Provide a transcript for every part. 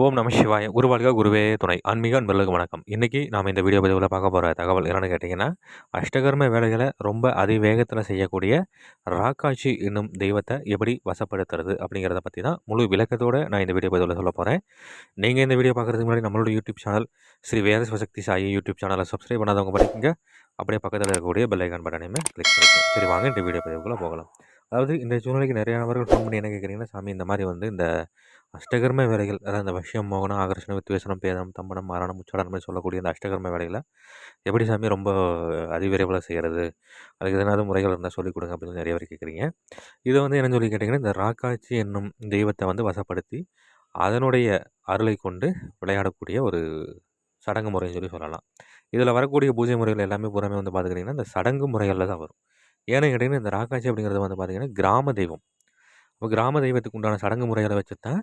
ஓம் நம சிவாய. குருவாளிகா குருவே துணை. ஆன்மீக அன்பர்களுக்கு வணக்கம். இன்றைக்கி நாம் இந்த வீடியோ பதிவில் பார்க்க போகிற தகவல் என்னென்னு கேட்டிங்கன்னா அஷ்டகர்ம வேலைகளை ரொம்ப அதிவேகத்தில் செய்யக்கூடிய ராக்காட்சி என்னும் தெய்வத்தை எப்படி வசப்படுத்துறது அப்படிங்கிறத பற்றி தான் முழு விளக்கத்தோடு நான் இந்த வீடியோ பதிவில் சொல்ல போகிறேன் நீங்கள் இந்த வீடியோ பார்க்குறதுக்கு முன்னாடி நம்மளோட YouTube channel Shri Veda Sivashakti Sai YouTube சேனலை சப்ஸ்கிரைப் பண்ணாதவங்க படிக்குங்க அப்படியே பக்கத்தில் இருக்கக்கூடிய பெல்லைக்கான் பட்டனையுமே கிளிக் பண்ணிக்கோங்க. சரி வாங்க இந்த வீடியோ பதிவுக்குள்ளே போகலாம். அதாவது இந்த சூழ்நிலைக்கு நிறைய நபர்கள் ஃபோன் பண்ணி என்ன கேட்குறீங்கன்னா சாமி இந்த மாதிரி வந்து இந்த அஷ்டகர்ம வேலைகள் அதாவது இந்த வசியம் மோகனம் ஆகர்ஷணம் வித்வேசனம் பேதம் தம்பனம் மரணம் உச்சாடனம் சொல்லக்கூடிய இந்த அஷ்டகர்ம வேலைகளை எப்படி சாமி ரொம்ப அதிவிரைவில் செய்கிறது அதுக்கு எதனாவது முறைகள் இருந்தால் சொல்லிக் கொடுங்க அப்படின்னு நிறைய பேர் கேட்குறீங்க. இதை வந்து என்ன சொல்லி கேட்டிங்கன்னா இந்த ராக்காட்சி என்னும் தெய்வத்தை வந்து வசப்படுத்தி அதனுடைய அருளை கொண்டு விளையாடக்கூடிய ஒரு சடங்கு முறைன்னு சொல்லி சொல்லலாம். இதில் வரக்கூடிய பூஜை முறைகள் எல்லாமே பூராமே வந்து பார்த்துக்கிட்டிங்கன்னா இந்த சடங்கு முறைகளில் தான் வரும். ஏன்னு கேட்டிங்கன்னா இந்த ராக்காட்சி அப்படிங்கிறது வந்து பார்த்திங்கன்னா கிராம தெய்வம். கிராம தெய்வத்துக்கு உண்டான சடங்கு முறைகளை வச்சு தான்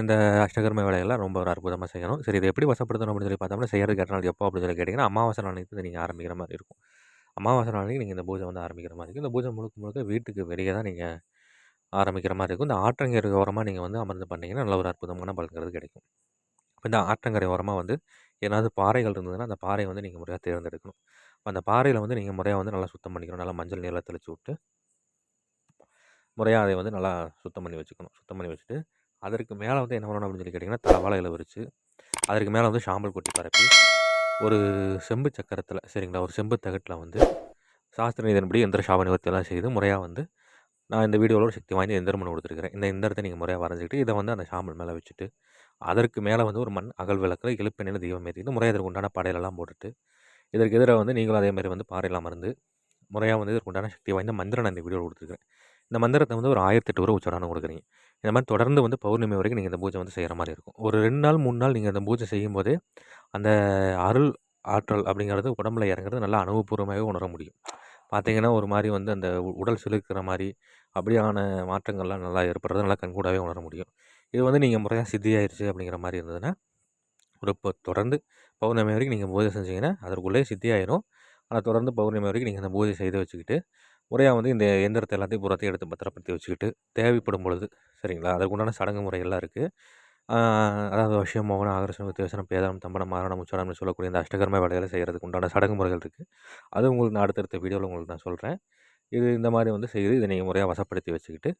இந்த அஷ்டகர்ம வேலையெல்லாம் ரொம்ப ஒரு அற்புதமாக செய்யணும். சரி இதை எப்படி வசப்படுத்தணும் அப்படின்னு சொல்லி பார்த்தோம்னா செய்யறதுக்கு எத்தனை நாள் எப்போ அப்படின்னு சொல்லி கேட்டிங்கன்னா அமாவாசை நாளைக்கு நீங்கள் ஆரம்பிக்கிற மாதிரி இருக்கும். அமாவாசை நாளைக்கு நீங்கள் இந்த பூஜை வந்து ஆரம்பிக்கிற மாதிரி இருக்கும். இந்த பூஜை முழுக்க முழுக்க வீட்டுக்கு வெளியே தான் நீங்கள் ஆரம்பிக்கிற மாதிரி இருக்கும். இந்த ஆற்றங்கரை ஓரமாக நீங்கள் வந்து அமர்ந்து பண்ணிங்கன்னா நல்ல ஒரு அற்புதமான பலன்கிறது கிடைக்கும். இப்போ இந்த ஆற்றங்கரை ஓரமாக வந்து ஏதாவது பாறைகள் இருந்ததுன்னா அந்த பாறையை வந்து நீங்கள் முறையாக தேர்ந்தெடுக்கணும். அந்த பாறையில் வந்து நீங்கள் முறையாக வந்து நல்லா சுத்தம் பண்ணிக்கணும். நல்லா மஞ்சள் நீரில் தெளிச்சு விட்டு முறையாக அதை வந்து நல்லா சுத்தம் பண்ணி வச்சுக்கணும். சுத்தம் பண்ணி வச்சுட்டு அதற்கு மேலே வந்து என்ன பண்ணணும் அப்படின்னு சொல்லி கேட்டிங்கன்னா தலவாழை இலை விரித்து அதற்கு மேலே வந்து சாம்பல் கொட்டி பரப்பி ஒரு செம்பு சக்கரத்தில் சரிங்களா? ஒரு செம்பு தகட்டில் வந்து சாஸ்திர இதன்படி எந்திர சாப நிவர்த்தியெல்லாம் செய்து முறையாக வந்து நான் இந்த வீடியோவில் சக்தி வாய்ந்த எந்திரமன் கொடுத்துருக்கிறேன். இந்த எந்திரத்தை நீங்கள் முறையாக வரைஞ்சிக்கிட்டு இதை வந்து அந்த சாம்பல் மேலே வச்சுட்டு அதற்கு மேலே வந்து ஒரு மண் அகல் விளக்கில் எழுப்பெண்ணில் தெய்வம் ஏற்றிக்கிட்டு முறையாக இதற்கு உண்டான படையிலெல்லாம் போட்டுட்டு இதற்கு எதிராக வந்து நீங்களும் அதேமாதிரி வந்து பாறையெல்லாம் மருந்து முறையாக வந்து இதற்குண்டான சக்தி வாய்ந்த மந்திரம் நான் இந்த வீடியோவில் கொடுத்துருக்கேன். இந்த மந்திரத்தை வந்து ஒரு ஆயிரத்தெட்டு ரூபா உச்சாரணம் கொடுக்குறீங்க. இந்த மாதிரி தொடர்ந்து வந்து பௌர்ணமி வரைக்கும் நீங்கள் இந்த பூஜை வந்து செய்கிற மாதிரி இருக்கும். ஒரு ரெண்டு நாள் மூணு நாள் நீங்கள் இந்த பூஜை செய்யும்போது அந்த அருள் ஆற்றல் அப்படிங்கிறது உடம்புல இறங்குறது நல்லா அனுபவபூர்வமாகவே உணர முடியும். பார்த்தீங்கன்னா ஒரு மாதிரி வந்து அந்த உடல் சிலுக்கிற மாதிரி அப்படியான மாற்றங்கள்லாம் நல்லா ஏற்படுறது நல்லா கண்கூடாகவே உணர முடியும். இது வந்து நீங்கள் முறையாக சித்தியாயிருச்சு அப்படிங்கிற மாதிரி இருந்ததுன்னா ஒரு இப்போ தொடர்ந்து பௌர்ணமி வரைக்கும் நீங்கள் பூஜை செஞ்சீங்கன்னா அதற்குள்ளே சித்தியாயிரும். ஆனால் தொடர்ந்து பௌர்ணமி வரைக்கும் நீங்கள் அந்த பூஜை செய்து வச்சுக்கிட்டு முறையாக வந்து இந்த எந்திரத்தை எல்லாத்தையும் புறத்தையும் எடுத்து பத்திரப்படுத்தி வச்சுக்கிட்டு தேவைப்படும் பொழுது சரிங்களா? அதுக்கு உண்டான சடங்கு முறைகள்லாம் இருக்குது அதாவது விஷயம் மோகனம் ஆகர்ஷணம் வித்தியாசனம் பேதனம் தம்பனம் மாரணம் உச்சாரணம்னு சொல்லக்கூடிய இந்த அஷ்டகர்ம வேலைகளை செய்கிறதுக்கு உண்டான சடங்கு முறைகள் இருக்குது அது உங்களுக்கு நான் அடுத்தடுத்த வீடியோவில் உங்களுக்கு நான் சொல்கிறேன் இது இந்த மாதிரி வந்து செய்து இதை நீங்கள் முறையாக வசப்படுத்தி வச்சுக்கிட்டு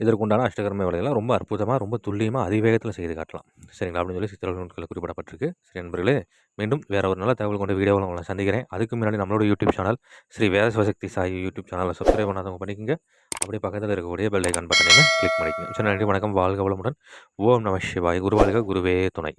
இதற்குண்டான அஷ்டகர்ம வேலைகள்லாம் ரொம்ப அற்புதமாக ரொம்ப துல்லியமாக அதிவேகத்தில் செய்து காட்டலாம். சரிங்களா? அப்படின்னு சொல்லி சித்திர நூட்களில் குறிப்பிடப்பட்டிருக்கு. சரி நண்பர்களே மீண்டும் வேறு ஒரு நல்ல தகவல் கொண்ட வீடியோவில் உங்களை சந்திக்கிறேன். அதுக்கு முன்னாடி நம்மளோட YouTube channel Shri Veda Sivashakti Sai YouTube சேனலில் சப்ஸ்கிரைப் பண்ணாதவங்க பண்ணிக்கங்க. அப்படியே பக்கத்தில் இருக்கக்கூடிய பெல் ஐக்கான் பட்டனையும் கிளிக் பண்ணிக்கோங்க. சரி நன்றி வணக்கம். வாழ்க வளமுடன். ஓம் நம சிவாய். குருவாழ்க. குருவே துணை.